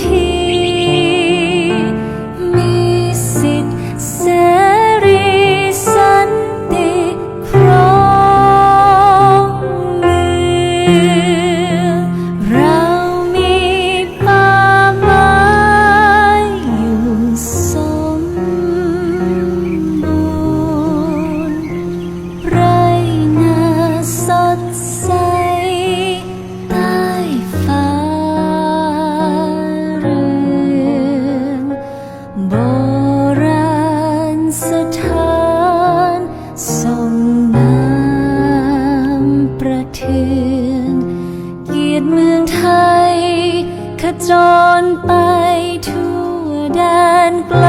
ที่มีสิทธิ์ สถานส่งน้ำประเทือนเกียรติเมืองไทย ขจรไปทั่วแดนไกล